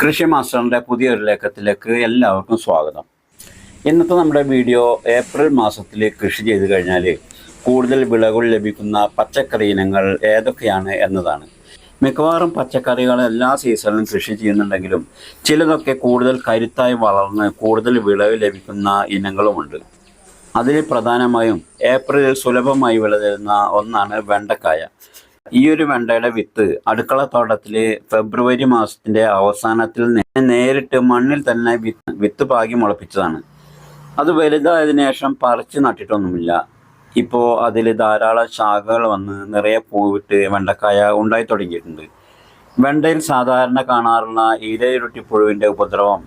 കൃഷി മാസ്റ്ററിന്റെ പുതിയൊരു ലേഖത്തിലേക്ക് എല്ലാവർക്കും സ്വാഗതം. ഇന്നത്തെ നമ്മുടെ വീഡിയോ ഏപ്രിൽ മാസത്തിൽ കൃഷി ചെയ്ത് കഴിഞ്ഞാൽ കൂടുതൽ വിളകൾ ലഭിക്കുന്ന പച്ചക്കറി ഇനങ്ങൾ ഏതൊക്കെയാണ് എന്നതാണ്. മിക്കവാറും പച്ചക്കറികൾ എല്ലാ സീസണിലും കൃഷി ചെയ്യുന്നുണ്ടെങ്കിലും ചിലതൊക്കെ കൂടുതൽ കരുത്തായി വളർന്ന് കൂടുതൽ വിളവ് ലഭിക്കുന്ന ഇനങ്ങളുമുണ്ട്. അതിൽ പ്രധാനമായും ഏപ്രിലിൽ സുലഭമായി വിളതരുന്ന ഒന്നാണ് വെണ്ടക്കായ. ഈ ഒരു വെണ്ടയുടെ വിത്ത് അടുക്കള തോട്ടത്തിൽ ഫെബ്രുവരി മാസത്തിന്റെ അവസാനത്തിൽ നേരിട്ട് മണ്ണിൽ തന്നെ വിത്ത് വിത്ത് പാകി മുളപ്പിച്ചതാണ്. അത് വലുതായതിനു ശേഷം പറിച്ച് നട്ടിട്ടൊന്നുമില്ല. ഇപ്പോൾ അതിൽ ധാരാളം ശാഖകൾ വന്ന് നിറയെ പൂവിട്ട് വെണ്ടക്കായ ഉണ്ടായി തുടങ്ങിയിട്ടുണ്ട്. വെണ്ടയിൽ സാധാരണ കാണാറുള്ള ഇലയിരുട്ടിപ്പുഴുവിന്റെ ഉപദ്രവം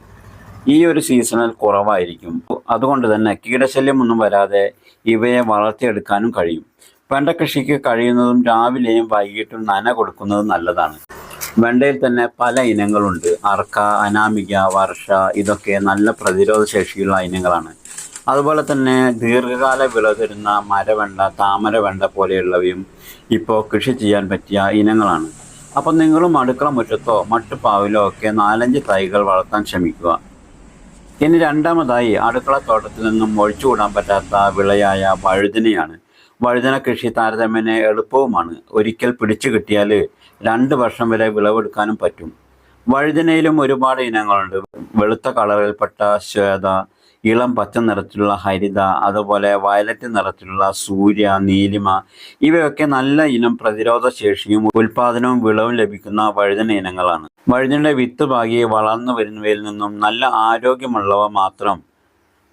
ഈ ഒരു സീസണിൽ കുറവായിരിക്കും. അതുകൊണ്ട് തന്നെ കീടശല്യമൊന്നും വരാതെ ഇവയെ വളർത്തിയെടുക്കാനും കഴിയും. വെണ്ട കൃഷിക്ക് കഴിയുന്നതും രാവിലെയും വൈകിട്ടും നന കൊടുക്കുന്നത് നല്ലതാണ്. വെണ്ടയിൽ തന്നെ പല ഇനങ്ങളുണ്ട്. അർക്ക അനാമിക വർഷ ഇതൊക്കെ നല്ല പ്രതിരോധ ശേഷിയുള്ള ഇനങ്ങളാണ്. അതുപോലെ തന്നെ ദീർഘകാല വിള തരുന്ന മരവെണ്ട താമരവെണ്ട പോലെയുള്ളവയും ഇപ്പോൾ കൃഷി ചെയ്യാൻ പറ്റിയ ഇനങ്ങളാണ്. അപ്പം നിങ്ങളും അടുക്കള മുറ്റത്തോ മട്ടുപ്പാവിലോ ഒക്കെ നാലഞ്ച് തൈകൾ വളർത്താൻ ശ്രമിക്കുക. ഇനി രണ്ടാമതായി അടുക്കള തോട്ടത്തിൽ നിന്നും ഒഴിച്ചുകൂടാൻ പറ്റാത്ത വിളയായ വഴുതിനയാണ്. വഴുതന കൃഷി താരതമ്യേന എളുപ്പവുമാണ്. ഒരിക്കൽ പിടിച്ചു കിട്ടിയാൽ രണ്ട് വർഷം വരെ വിളവെടുക്കാനും പറ്റും. വഴുതനയിലും ഒരുപാട് ഇനങ്ങളുണ്ട്. വെളുത്ത കളറിൽപ്പെട്ട ശ്വേത ഇളം പച്ച നിറത്തിലുള്ള ഹരിത അതുപോലെ വയലറ്റ് നിറത്തിലുള്ള സൂര്യ നീലിമ ഇവയൊക്കെ നല്ല ഇനം പ്രതിരോധ ശേഷിയും ഉൽപാദനവും വിളവും ലഭിക്കുന്ന വഴുതന ഇനങ്ങളാണ്. വഴുതനയുടെ വിത്ത് പാകി വളർന്നു വരുന്നവയിൽ നിന്നും നല്ല ആരോഗ്യമുള്ളവ മാത്രം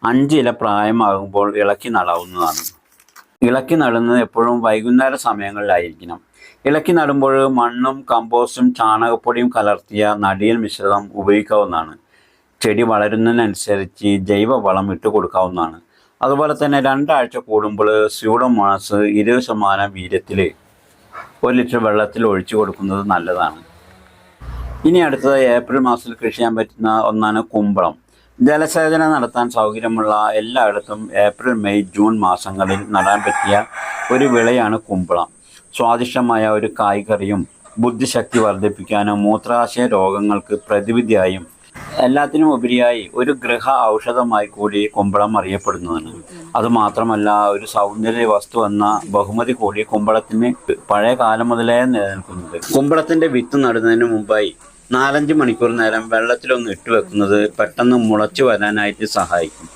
അഞ്ചില പ്രായമാകുമ്പോൾ ഇളക്കി നടാവുന്നതാണ്. ഇളക്കി നടുന്നത് എപ്പോഴും വൈകുന്നേര സമയങ്ങളിലായിരിക്കണം. ഇളക്കി നടുമ്പോൾ മണ്ണും കമ്പോസ്റ്റും ചാണകപ്പൊടിയും കലർത്തിയ നടിയൽ മിശ്രിതം ഉപയോഗിക്കാവുന്നതാണ്. ചെടി വളരുന്നതിനനുസരിച്ച് ജൈവ വളം ഇട്ട് കൊടുക്കാവുന്നതാണ്. അതുപോലെ തന്നെ രണ്ടാഴ്ച കൂടുമ്പോൾ സ്യൂഡോമോണസ് ഇരുപത് ശതമാനം വീര്യത്തിൽ ഒരു ലിറ്റർ വെള്ളത്തിൽ ഒഴിച്ചു കൊടുക്കുന്നത് നല്ലതാണ്. ഇനി അടുത്തത് ഏപ്രിൽ മാസത്തിൽ കൃഷി ചെയ്യാൻ പറ്റുന്ന ഒന്നാണ് കുമ്പളം. ജലസേചനം നടത്താൻ സൗകര്യമുള്ള എല്ലായിടത്തും ഏപ്രിൽ മെയ് ജൂൺ മാസങ്ങളിൽ നടാൻ പറ്റിയ ഒരു വിളയാണ് കുമ്പളം. സ്വാദിഷ്ടമായ ഒരു കായ്കറിയും ബുദ്ധിശക്തി വർദ്ധിപ്പിക്കാനും മൂത്രാശയ രോഗങ്ങൾക്ക് പ്രതിവിധിയായും എല്ലാത്തിനും ഉപരിയായി ഒരു ഗൃഹ ഔഷധമായി കൂടി കുമ്പളം അറിയപ്പെടുന്നതാണ്. അതുമാത്രമല്ല ഒരു സൗന്ദര്യ വസ്തു എന്ന ബഹുമതി കൂടി കുമ്പളത്തിന് പഴയ കാലം മുതലേ നിലനിൽക്കുന്നുണ്ട്. കുമ്പളത്തിന്റെ വിത്ത് നടുന്നതിന് മുമ്പായി നാലഞ്ച് മണിക്കൂർ നേരം വെള്ളത്തിലൊന്ന് ഇട്ട് വെക്കുന്നത് പെട്ടെന്ന് മുളച്ച് വരാനായിട്ട് സഹായിക്കും.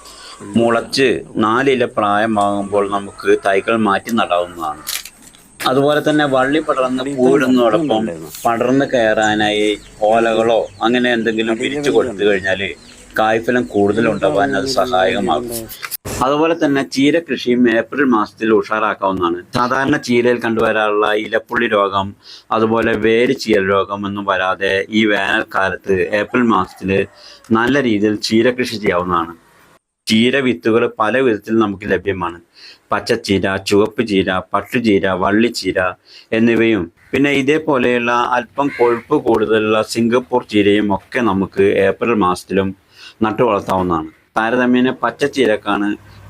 മുളച്ച് നാലില പ്രായമാകുമ്പോൾ നമുക്ക് തൈകൾ മാറ്റി നടാവുന്നതാണ്. അതുപോലെ തന്നെ വള്ളി പടർന്ന് കൂടുന്നതോടൊപ്പം പടർന്ന് കയറാനായി ഓലകളോ അങ്ങനെ എന്തെങ്കിലും പിരിച്ചു കൊടുത്തു കഴിഞ്ഞാൽ കായ്ഫലം കൂടുതൽ ഉണ്ടാവാൻ അത് സഹായകമാകും. അതുപോലെ തന്നെ ചീര കൃഷിയും ഏപ്രിൽ മാസത്തിൽ ഉഷാറാക്കാവുന്നതാണ്. സാധാരണ ചീരയിൽ കണ്ടുവരാറുള്ള ഇലപ്പുള്ളി രോഗം അതുപോലെ വേര് ചീര രോഗം ഒന്നും വരാതെ ഈ വേനൽക്കാലത്ത് ഏപ്രിൽ മാസത്തിൽ നല്ല രീതിയിൽ ചീര കൃഷി ചെയ്യാവുന്നതാണ്. ചീര വിത്തുകൾ പല വിധത്തിൽ നമുക്ക് ലഭ്യമാണ്. പച്ചച്ചീര ചുവപ്പ് ചീര പട്ടുചീര വള്ളിച്ചീര എന്നിവയും. പിന്നെ ഇതേപോലെയുള്ള അല്പം കൊഴുപ്പ് കൂടുതലുള്ള സിംഗപ്പൂർ ചീരയും ഒക്കെ നമുക്ക് ഏപ്രിൽ മാസത്തിലും നട്ടു വളർത്താവുന്നതാണ് താരതമ്യേന പച്ചച്ചീരക്കാണ്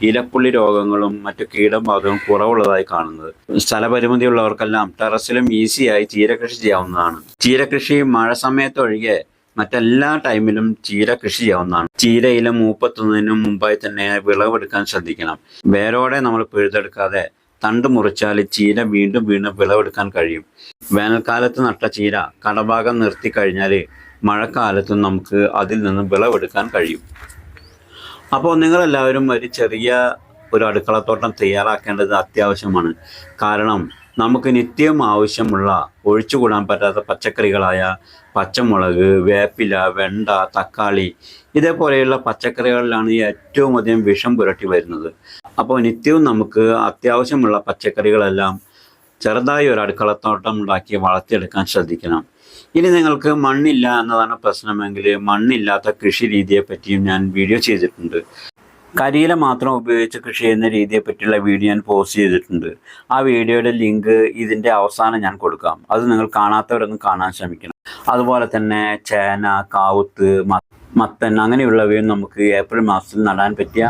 ഇലപ്പുള്ളി രോഗങ്ങളും മറ്റു കീടബാധകളും കുറവുള്ളതായി കാണുന്നത്. സ്ഥലപരിമിതി ഉള്ളവർക്കെല്ലാം ടെറസിലും ഈസിയായി ചീരകൃഷി ചെയ്യാവുന്നതാണ്. ചീരകൃഷി മഴ സമയത്തൊഴികെ മറ്റെല്ലാ ടൈമിലും ചീര കൃഷി ചെയ്യാവുന്നതാണ്. ചീരയില മൂപ്പത്തുന്നതിനും മുമ്പായി തന്നെ വിളവെടുക്കാൻ ശ്രദ്ധിക്കണം. വേരോടെ നമ്മൾ പിഴുതെടുക്കാതെ തണ്ട് മുറിച്ചാൽ ചീര വീണ്ടും വീണ്ടും വിളവെടുക്കാൻ കഴിയും. വേനൽക്കാലത്ത് നട്ട ചീര കടഭാഗം നിർത്തി കഴിഞ്ഞാൽ മഴക്കാലത്തും നമുക്ക് അതിൽ നിന്ന് വിളവെടുക്കാൻ കഴിയും. അപ്പോൾ നിങ്ങളെല്ലാവരും ഒരു ചെറിയ ഒരു അടുക്കളത്തോട്ടം തയ്യാറാക്കേണ്ടത് അത്യാവശ്യമാണ്. കാരണം നമുക്ക് നിത്യം ആവശ്യമുള്ള ഒഴിച്ചുകൂടാൻ പറ്റാത്ത പച്ചക്കറികളായ പച്ചമുളക് വേപ്പില വെണ്ട തക്കാളി ഇതേപോലെയുള്ള പച്ചക്കറികളിലാണ് ഏറ്റവും അധികം വിഷം പുരട്ടി വരുന്നത്. അപ്പോൾ നിത്യവും നമുക്ക് അത്യാവശ്യമുള്ള പച്ചക്കറികളെല്ലാം ചെറുതായി ഒരു അടുക്കളത്തോട്ടം ഉണ്ടാക്കി വളർത്തിയെടുക്കാൻ ശ്രദ്ധിക്കണം. ഇനി നിങ്ങൾക്ക് മണ്ണില്ല എന്നതാണ് പ്രശ്നമെങ്കിൽ മണ്ണില്ലാത്ത കൃഷി രീതിയെ പറ്റിയും ഞാൻ വീഡിയോ ചെയ്തിട്ടുണ്ട്. കരിയില മാത്രം ഉപയോഗിച്ച് കൃഷി ചെയ്യുന്ന രീതിയെ പറ്റിയുള്ള വീഡിയോ ഞാൻ പോസ്റ്റ് ചെയ്തിട്ടുണ്ട്. ആ വീഡിയോയുടെ ലിങ്ക് ഇതിന്റെ അവസാനം ഞാൻ കൊടുക്കാം. അത് നിങ്ങൾ കാണാത്തവരൊന്നും കാണാൻ ശ്രമിക്കണം. അതുപോലെ തന്നെ ചേന കാവുത്ത് മത്തൻ അങ്ങനെയുള്ളവയും നമുക്ക് ഏപ്രിൽ മാസത്തിൽ നടാൻ പറ്റിയ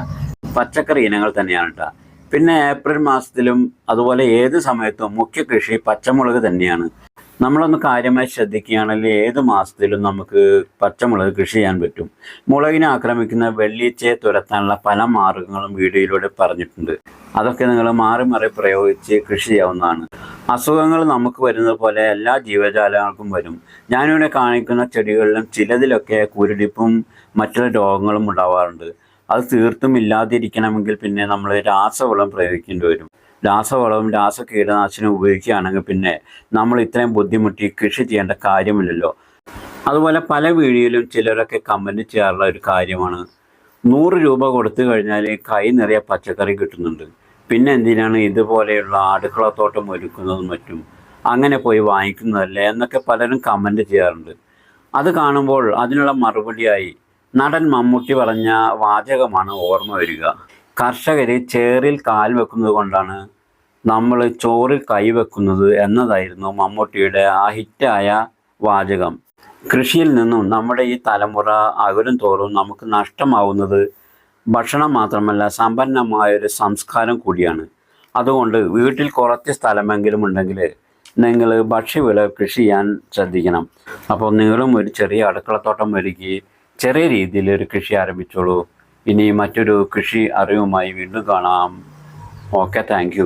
പച്ചക്കറി ഇനങ്ങൾ തന്നെയാണ് കേട്ടോ പിന്നെ ഏപ്രിൽ മാസത്തിലും അതുപോലെ ഏത് സമയത്തും മുഖ്യ കൃഷി പച്ചമുളക് തന്നെയാണ്. നമ്മളൊന്ന് കാര്യമായി ശ്രദ്ധിക്കുകയാണെങ്കിൽ ഏത് മാസത്തിലും നമുക്ക് പച്ചമുളക് കൃഷി ചെയ്യാൻ പറ്റും. മുളകിനെ ആക്രമിക്കുന്ന വെള്ളിച്ചയെ തുരത്താനുള്ള പല മാർഗങ്ങളും വീഡിയോയിലൂടെ പറഞ്ഞിട്ടുണ്ട്. അതൊക്കെ നിങ്ങൾ മാറി മാറി പ്രയോഗിച്ച് കൃഷി ചെയ്യാവുന്നതാണ്. അസുഖങ്ങൾ നമുക്ക് വരുന്നത് പോലെ എല്ലാ ജീവജാലങ്ങൾക്കും വരും. ഞാനിവിടെ കാണിക്കുന്ന ചെടികളിലും ചിലതിലൊക്കെ കുരുടിപ്പും മറ്റുള്ള രോഗങ്ങളും ഉണ്ടാവാറുണ്ട്. അത് തീർത്തും ഇല്ലാതിരിക്കണമെങ്കിൽ പിന്നെ നമ്മൾ രാസവളം പ്രയോഗിക്കേണ്ടി വരും. രാസവളവും രാസ കീടനാശിനിയും ഉപയോഗിക്കുകയാണെങ്കിൽ പിന്നെ നമ്മൾ ഇത്രയും ബുദ്ധിമുട്ടി കൃഷി ചെയ്യേണ്ട കാര്യമില്ലല്ലോ. അതുപോലെ പല വീഡിയോയിലും ചിലരൊക്കെ കമന്റ് ചെയ്യാറുള്ള ഒരു കാര്യമാണ്. നൂറ് രൂപ കൊടുത്തു കഴിഞ്ഞാൽ കൈ നിറയെ പച്ചക്കറി കിട്ടുന്നുണ്ട്. പിന്നെ എന്തിനാണ് ഇതുപോലെയുള്ള അടുക്കളത്തോട്ടം ഒരുക്കുന്നതും മറ്റും അങ്ങനെ പോയി വാങ്ങിക്കുന്നതല്ലേ എന്നൊക്കെ പലരും കമന്റ് ചെയ്യാറുണ്ട്. അത് കാണുമ്പോൾ അതിനുള്ള മറുപടിയായി നടൻ മമ്മൂട്ടി പറഞ്ഞ വാചകമാണ് ഓർമ്മ വരിക. കർഷകർ ചേറിൽ കാൽ വെക്കുന്നത് കൊണ്ടാണ് നമ്മൾ ചോറിൽ കൈവെക്കുന്നത് എന്നതായിരുന്നു മമ്മൂട്ടിയുടെ ആ ഹിറ്റായ വാചകം. കൃഷിയിൽ നിന്നും നമ്മുടെ ഈ തലമുറ അകലും തോറും നമുക്ക് നഷ്ടമാവുന്നത് ഭക്ഷണം മാത്രമല്ല സമ്പന്നമായൊരു സംസ്കാരം കൂടിയാണ്. അതുകൊണ്ട് വീട്ടിൽ കുറച്ച് സ്ഥലമെങ്കിലും ഉണ്ടെങ്കിൽ നിങ്ങൾ ഭക്ഷ്യവിള കൃഷി ചെയ്യാൻ ശ്രദ്ധിക്കണം. അപ്പോൾ നിങ്ങളും ഒരു ചെറിയ അടുക്കളത്തോട്ടം ഒരുക്കി ചെറിയ രീതിയിൽ ഒരു കൃഷി ആരംഭിച്ചോളൂ. ഇനി മറ്റൊരു കൃഷി അറിവുമായി വീണ്ടും കാണാം. Okay thank